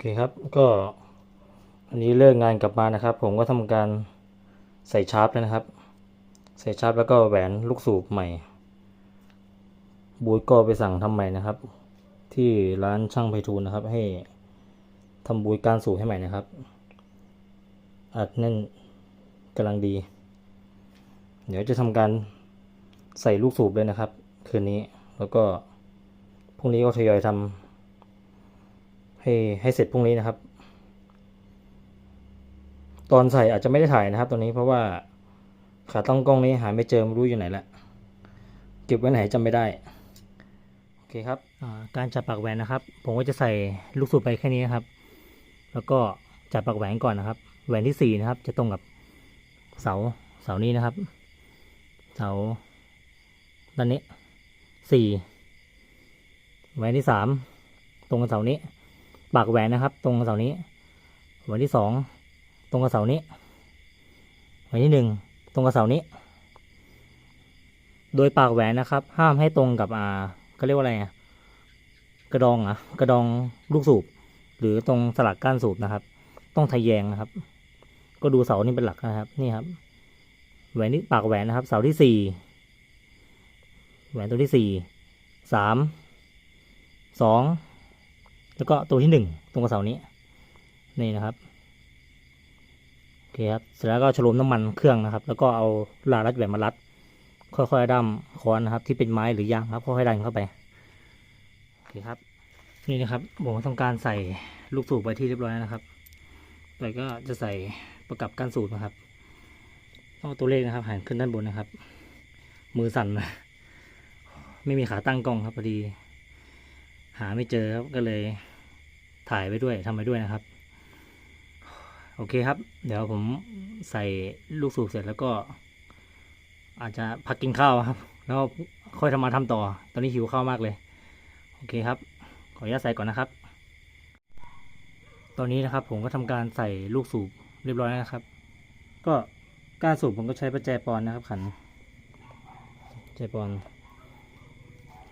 เคครับก็อันนี้เลิกงานกลับมานะครับ ผมก็ทำการใส่ชาร์ปแล้วนะครับ ใส่ชาร์ปแล้วก็แหวนลูกสูบใหม่ บูธก็ไปสั่งทำใหม่นะครับ ที่ร้านช่างไพฑูรย์นะครับ ให้ทำบูธการสูบให้ใหม่นะครับ อัดแน่นกำลังดี เดี๋ยวจะทำการใส่ลูกสูบเลยนะครับ คืนนี้แล้วก็พรุ่งนี้ก็ทยอยทำ ให้ให้เสร็จพรุ่งนี้นะครับ ตอนใส่อาจจะไม่ได้ถ่ายนะครับ ตอนนี้เพราะว่าขาตั้งกล้องนี้หาไม่เจอไม่รู้อยู่ไหนละเก็บไว้ไหนจำไม่ได้โอเคครับการจับปากแหวนนะครับ ผมก็จะใส่ลูกสูบไปแค่นี้นะครับ แล้วก็จับปากแหวนก่อนนะครับ แหวนที่สี่นะครับ จะตรงกับเสาเสานี้นะครับ เสาด้านนี้สี่แหวนที่สามตรงกับเสานี้ ปากแหวนนะครับ ตรงกับเสานี้แหวนที่สองตรงกับเสานี้แหวนที่หนึ่งตรงกับเสานี้ โดยปากแหวนนะครับ ห้ามให้ตรงกับอ่าเขาเรียกว่าอะไรอะกระดองอะกระดองลูกสูบ หรือตรงสลักก้านสูบนะครับ ต้องทะแยงนะครับ ก็ดูเสานี่เป็นหลักนะครับ นี่ครับ แหวนนี้ปากแหวนนะครับ เสาที่สี่แหวนตัวที่สี่สามสอง แล้วก็ตัวที่หนึ่งตรงกับเสานี้ นี่นะครับโอเคครับเสร็จแล้วก็ฉโลมน้ำมันเครื่องนะครับ แล้วก็เอาลารัดแหวนมารัด ค่อยๆดั้มค้อนนะครับ ที่เป็นไม้หรือยางครับค่อยๆดันเข้าไปโอเคครับ นี่นะครับผมทำการใส่ลูกสูบไปที่เรียบร้อยแล้วนะครับต่ก็จะใส่ประกับก้านสูบนะครับต้องตัวเลขนะครับหันขึ้นด้านบนนะครับ มือสั่นนะไม่มีขาตั้งกล้องครับพอดี หาไม่เจอครับก็เลย ถ่ายไปด้วยทำไปด้วยนะครับ โอเคครับ เดี๋ยวผมใส่ลูกสูบเสร็จแล้วก็ อาจจะพักกินข้าวครับ แล้วค่อยทำมาทำต่อ ตอนนี้หิวข้าวมากเลย โอเคครับ ขออนุญาตใส่ก่อนนะครับ ตอนนี้นะครับ ผมก็ทำการใส่ลูกสูบเรียบร้อยนะครับ ก็การสูบผมก็ใช้ประแจปอนนะครับ ขันประแจปอน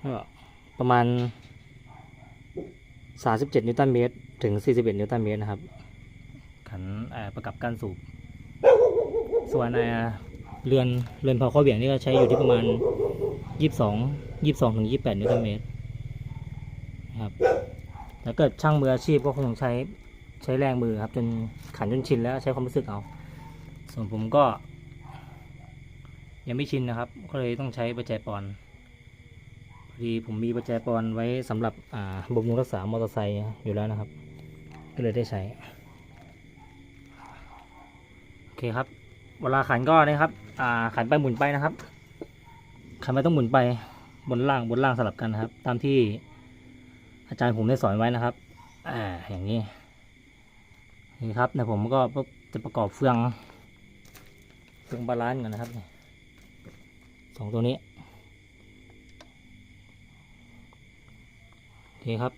ก็ประมาณ 37 นิวตันเมตร ถึง 41 นิวตันเมตรนะครับ ขันประกับกานสูบ ส่วนเอ่อเรือนเรือนพอข้อเบี่ยงนี่ก็ใช้อยู่ที่ประมาณ 22 22ถึง28 นิวตันเมตรนะครับถ้าเกิดช่างมืออาชีพก็คงใช้ใช้แรงมือครับ จนขันจนชินแล้วใช้ความรู้สึกเอา ส่วนผมก็ ยังไม่ชินนะครับ ก็เลยต้องใช้ประแจปอน ดีผมมีประแจปอนไว้สำหรับอ่าบำรุงรักษามอเตอร์ไซค์อยู่แล้วนะครับ ก็เลยได้ใช้ โอเคครับ เวลาขันก็นะครับอ่าขันไปหมุนไปนะครับ ขันไปต้องหมุนไปบนล่างบนล่างสลับกันนะครับ ตามที่อาจารย์ผมได้สอนไว้นะครับอ่าอย่างนี้นี่ครับเดี๋ยผมก็จะประกอบเฟืองเฟืองบาลานซ์ก่อนนะครับสองตัวนี้ โอเครับ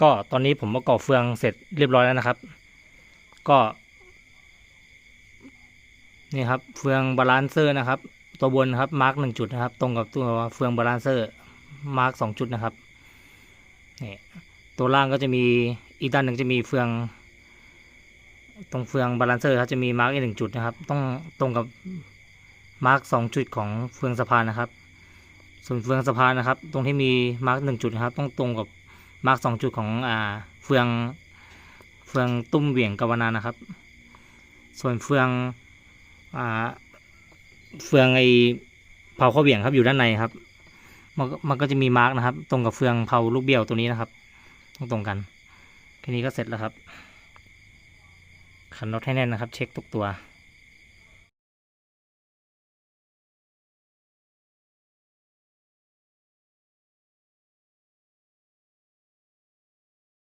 ก็ตอนนี้ผมประกอบเฟืองเสร็จเรียบร้อยแล้วนะครับ ก็ นี่ครับเฟืองบาลานเซอร์นะครับ ตัวบนครับมาร์กหนึ่งจุดนะครับ ตรงกับตัวเฟืองบาลานเซอร์มาร์กสองจุดนะครับ นี่ตัวล่างก็จะมีอีกด้านหนึ่งจะมีเฟือง ตรงเฟืองบาลานเซอร์ครับจะมีมาร์กอีกหนึ่งจุดนะครับ ต้องตรงกับมาร์กสองจุดของเฟืองสะพานนะครับ ส่วนเฟืองสะพานนะครับ ตรงที่มีมาร์กหนึ่งจุดนะครับ ต้องตรงกับมาร์กสองจุดของอ่าเฟืองเฟืองตุ้มเหวี่ยงกวนานะครับ ส่วนเฟืองอ่าเฟืองไอเผาข้อเหวี่ยงครับอยู่ด้านในครับ มันก็มันก็จะมีมาร์กนะครับ ตรงกับเฟืองเผาลูกเบี้ยวตัวนี้นะครับต้องตรงกันแค่นี้ก็เสร็จแล้วครับขันน็อตให้แน่นนะครับ เช็คทุกตัว